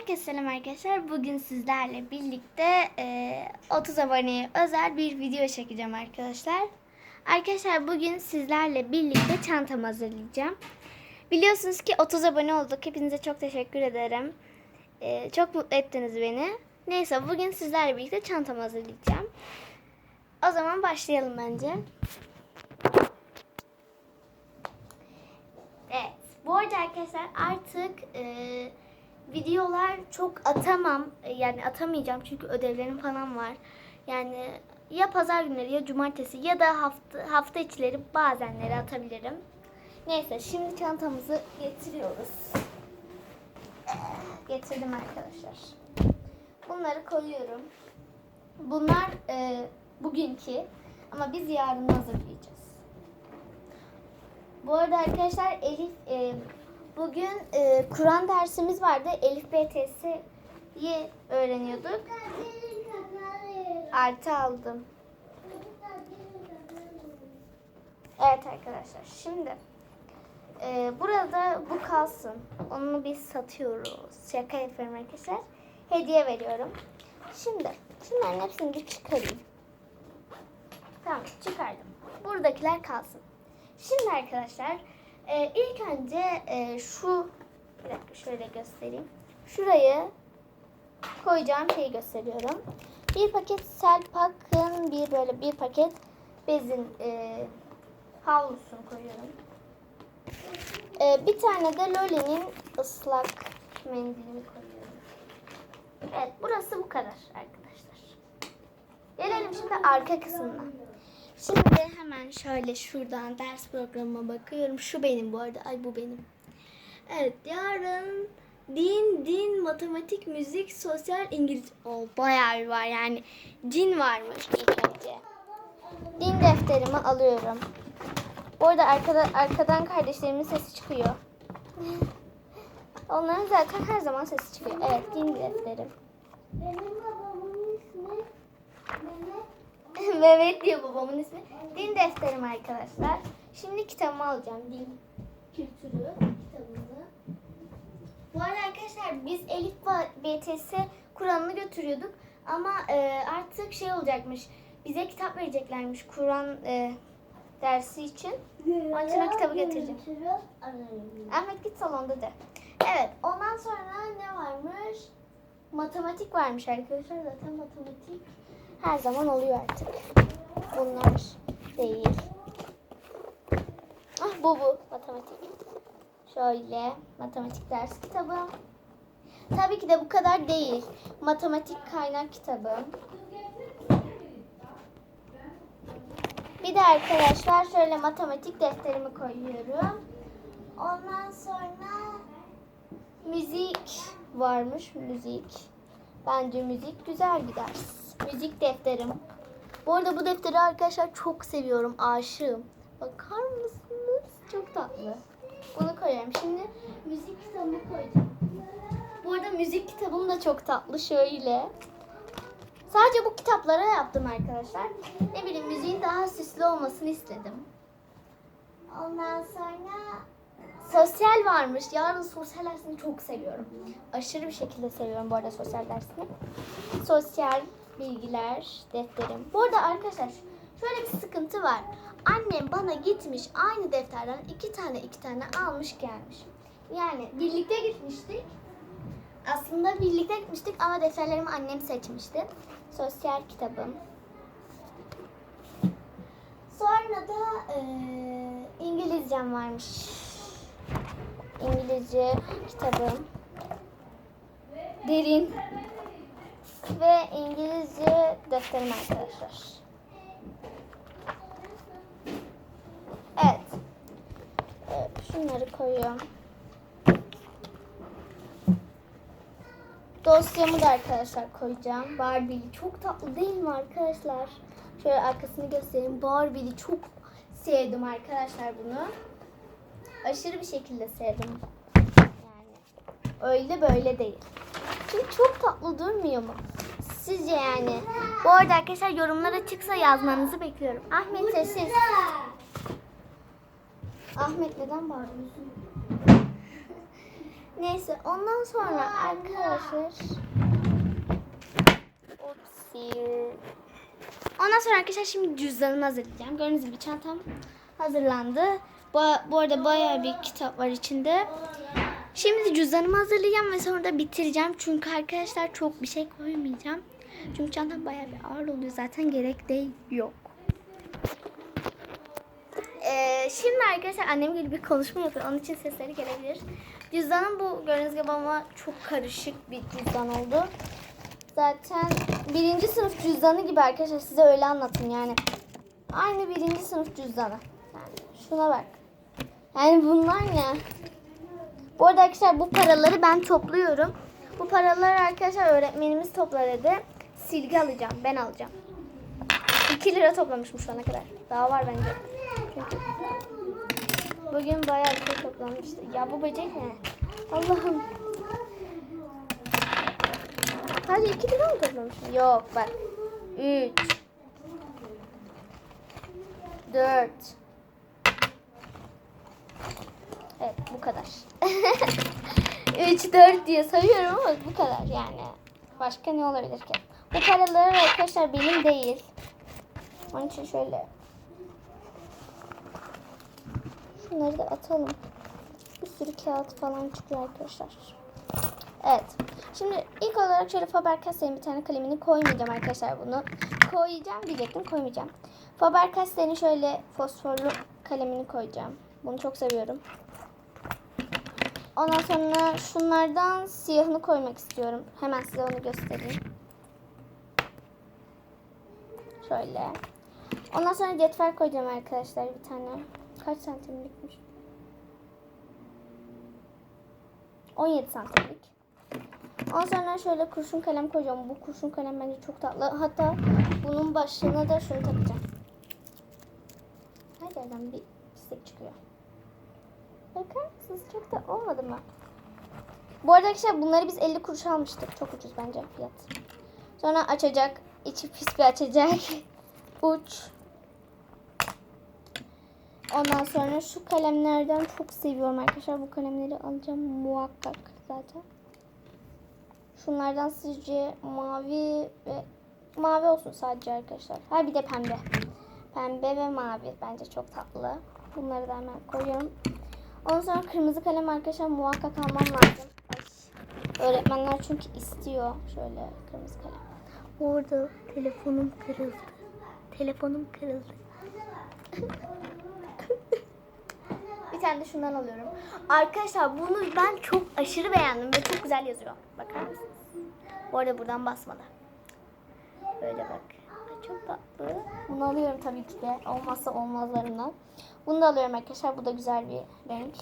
Herkese selam arkadaşlar. Bugün sizlerle birlikte e, 30 aboneye özel bir video çekeceğim arkadaşlar. Arkadaşlar bugün sizlerle birlikte çantamı hazırlayacağım. Biliyorsunuz ki 30 abone olduk. Hepinize çok teşekkür ederim. E, çok mutlu ettiniz beni. Neyse bugün sizlerle birlikte çantamı hazırlayacağım. O zaman başlayalım bence. Evet. Bu arada arkadaşlar artık e, videolar çok atamam. E, Yani atamayacağım çünkü ödevlerim falan var. Yani ya pazar günleri ya cumartesi ya da hafta hafta içleri bazenleri atabilirim. Neyse şimdi çantamızı getiriyoruz. Getirdim arkadaşlar. Bunları koyuyorum. Bunlar e, bugünkü ama biz yarın hazırlayacağız. Bu arada arkadaşlar Elif e, bugün e, Kur'an dersimiz vardı. Elif BTS'yi öğreniyorduk. Artı aldım. Evet arkadaşlar şimdi e, burada bu kalsın. Onu biz satıyoruz. Şaka yapıyorum arkadaşlar. Hediye veriyorum. Şimdi şunların hepsini bir çıkarayım. Tamam çıkardım. Buradakiler kalsın. Şimdi arkadaşlar e, ilk önce e, şu bir dakika şöyle göstereyim. Şurayı koyacağım şeyi gösteriyorum. Bir paket Selpak'ın bir böyle bir paket bezin e, havlusunu koyuyorum. E, bir tane de Loli'nin ıslak mendilini koyuyorum. Evet burası bu kadar arkadaşlar. Gelelim şimdi arka kısmına. Şimdi hemen şöyle şuradan ders programıma bakıyorum. Şu benim bu arada. Ay bu benim. Evet yarın din, din, matematik, müzik, sosyal, İngilizce. O bayağı bir var yani. Din varmış ilk önce. Din defterimi alıyorum. Bu arada arkada, arkadan kardeşlerimin sesi çıkıyor. Onların zaten her zaman sesi çıkıyor. Evet din defterim. Benim babamın ismi Mehmet. Mehmet diyor babamın ismi. Din defterim arkadaşlar. Şimdi kitabımı alacağım. Din kültürü kitabını. Bu arada arkadaşlar biz Elif BTS Kur'an'ını götürüyorduk. Ama e, artık şey olacakmış. Bize kitap vereceklermiş Kur'an e, dersi için. Onun için o kitabı getireceğim. Ahmet git salonda de. Evet ondan sonra ne varmış? Matematik varmış arkadaşlar. Zaten matematik her zaman oluyor artık. Bunlar değil. Ah bu bu matematik. Şöyle matematik ders kitabı. Tabii ki de bu kadar değil. Matematik kaynak kitabı. Bir de arkadaşlar şöyle matematik defterimi koyuyorum. Ondan sonra müzik varmış müzik. Bence müzik güzel bir ders. Müzik defterim. Bu arada bu defteri arkadaşlar çok seviyorum. Aşığım. Bakar mısınız? Çok tatlı. Bunu koyuyorum. Şimdi müzik kitabımı koyacağım. Bu arada müzik kitabım da çok tatlı. Şöyle. Sadece bu kitaplara yaptım arkadaşlar. Ne bileyim müziğin daha süslü olmasını istedim. Ondan sonra sosyal varmış. Yarın sosyal dersini çok seviyorum. Aşırı bir şekilde seviyorum bu arada sosyal dersini. Sosyal bilgiler defterim. Bu arada arkadaşlar şöyle bir sıkıntı var. Annem bana gitmiş aynı defterden iki tane iki tane almış gelmiş. Yani birlikte gitmiştik. Aslında birlikte gitmiştik ama defterlerimi annem seçmişti. Sosyal kitabım. Sonra da eee, İngilizcem varmış. İngilizce kitabım. Derin. Ve İngilizce defterim arkadaşlar. Evet. Şunları koyuyorum. Dosyamı da arkadaşlar koyacağım. Barbie'li çok tatlı değil mi arkadaşlar? Şöyle arkasını göstereyim. Barbie'li çok sevdim arkadaşlar bunu. Aşırı bir şekilde sevdim. Yani öyle böyle değil. Çünkü çok tatlı durmuyor mu? Sizce yani? Bu arada arkadaşlar yorumlara çıksa yazmanızı bekliyorum. Ahmet sessiz. Ahmet neden bağırıyorsun? Neyse ondan sonra arkadaşlar Opsi. Ondan sonra arkadaşlar şimdi cüzdanımı hazırlayacağım. Gördüğünüz gibi çantam hazırlandı. Bu, bu arada bayağı bir kitap var içinde. Şimdi cüzdanımı hazırlayacağım ve sonra da bitireceğim. Çünkü arkadaşlar çok bir şey koymayacağım. Çünkü çantam bayağı bir ağır oluyor. Zaten gerek de yok. Ee, şimdi arkadaşlar annem gibi bir konuşma yapıyor. Onun için sesleri gelebilir. Cüzdanım bu gördüğünüz gibi ama çok karışık bir cüzdan oldu. Zaten birinci sınıf cüzdanı gibi arkadaşlar size öyle anlatın yani. Aynı birinci sınıf cüzdanı. Yani şuna bak. Yani bunlar ne? Bu arada arkadaşlar bu paraları ben topluyorum. Bu paraları arkadaşlar öğretmenimiz topla dedi. Silgi alacağım. Ben alacağım. 2 lira toplamışım şu ana kadar. Daha var bence. Çünkü bugün bayağı bir şey toplamıştı. Ya bu böcek ne? Allah'ım. Hadi 2 lira mı toplamışım? Yok bak. 3 4 Evet bu kadar. 3 4 diye sayıyorum ama bu kadar yani. Başka ne olabilir ki? Bu paralar arkadaşlar benim değil. Onun için şöyle Şunları da atalım. Bir sürü kağıt falan çıkıyor arkadaşlar. Evet. Şimdi ilk olarak şöyle Faber-Castell'in bir tane kalemini koymayacağım arkadaşlar bunu. Koyacağım diyecektim koymayacağım. Faber-Castell'in şöyle fosforlu kalemini koyacağım. Bunu çok seviyorum. Ondan sonra şunlardan siyahını koymak istiyorum. Hemen size onu göstereyim. Şöyle. Ondan sonra cetvel koyacağım arkadaşlar bir tane. Kaç santimlikmiş? 17 santimlik. Ondan sonra şöyle kurşun kalem koyacağım. Bu kurşun kalem bence çok tatlı. Hatta bunun başlığına da şunu takacağım. Her yerden bir pislik çıkıyor. Bakar mısınız? Çok da olmadı mı? Bu arada arkadaşlar bunları biz 50 kuruş almıştık. Çok ucuz bence fiyat. Sonra açacak. içi pis bir açacak. Uç. Ondan sonra şu kalemlerden çok seviyorum arkadaşlar. Bu kalemleri alacağım muhakkak zaten. Şunlardan sizce mavi ve mavi olsun sadece arkadaşlar. Ha bir de pembe. Pembe ve mavi bence çok tatlı. Bunları da hemen koyuyorum. Ondan sonra kırmızı kalem arkadaşlar muhakkak almam lazım. Ay. Öğretmenler çünkü istiyor. Şöyle kırmızı kalem. Orada telefonum kırıldı. Telefonum kırıldı. Bir tane de şundan alıyorum. Arkadaşlar bunu ben çok aşırı beğendim ve çok güzel yazıyor. Bakar mısınız? Bu arada buradan basmadı. Böyle bak. Çok tatlı. Bunu alıyorum tabii ki de. Olmazsa olmazlarından. Bunu da alıyorum arkadaşlar. Bu da güzel bir renk.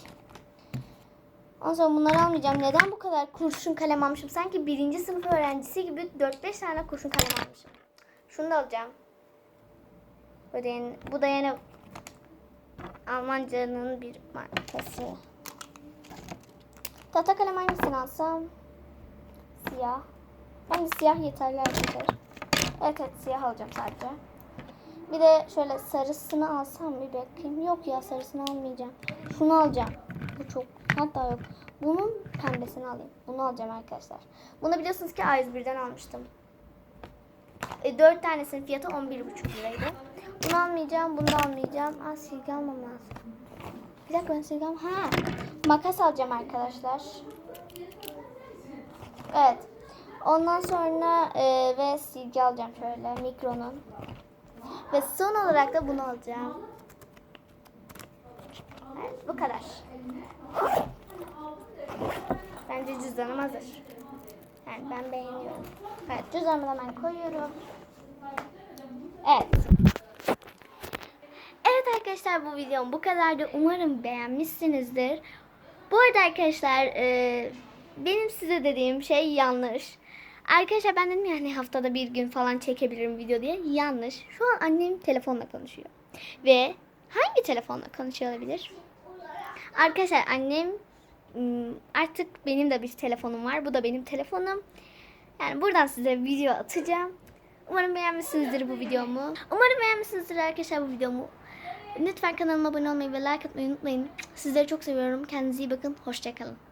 Ondan sonra bunları almayacağım. Neden bu kadar kurşun kalem almışım? Sanki birinci sınıf öğrencisi gibi 4-5 tane kurşun kalem almışım. Şunu da alacağım. Bu da yeni, bu da yine Almanca'nın bir markası. Tahta kalem hangisini alsam? Siyah. Bence siyah yeterli arkadaşlar. Evet siyah alacağım sadece. Bir de şöyle sarısını alsam bir bakayım. Yok ya sarısını almayacağım. Şunu alacağım. Bu çok hatta yok. Bunun pembesini alayım. Bunu alacağım arkadaşlar. Bunu biliyorsunuz ki A101'den almıştım. E, 4 tanesinin fiyatı 11,5 liraydı. Bunu almayacağım, bunu da almayacağım. Aa silgi almam lazım. Bir dakika ben silgi almam. Ha, makas alacağım arkadaşlar. Evet. Ondan sonra e, ve silgi alacağım şöyle mikronun. Ve son olarak da bunu alacağım. Evet bu kadar. Bence cüzdanım hazır. Yani ben beğeniyorum. Evet cüzdanımı da hemen koyuyorum. Evet. Evet arkadaşlar bu videom bu kadardı. Umarım beğenmişsinizdir. Bu arada arkadaşlar e, benim size dediğim şey yanlış. Arkadaşlar ben dedim yani haftada bir gün falan çekebilirim video diye. Yanlış. Şu an annem telefonla konuşuyor. Ve hangi telefonla konuşuyor olabilir? Arkadaşlar annem ım, artık benim de bir telefonum var. Bu da benim telefonum. Yani buradan size video atacağım. Umarım beğenmişsinizdir bu videomu. Umarım beğenmişsinizdir arkadaşlar bu videomu. Lütfen kanalıma abone olmayı ve like atmayı unutmayın. Sizleri çok seviyorum. Kendinize iyi bakın. Hoşçakalın.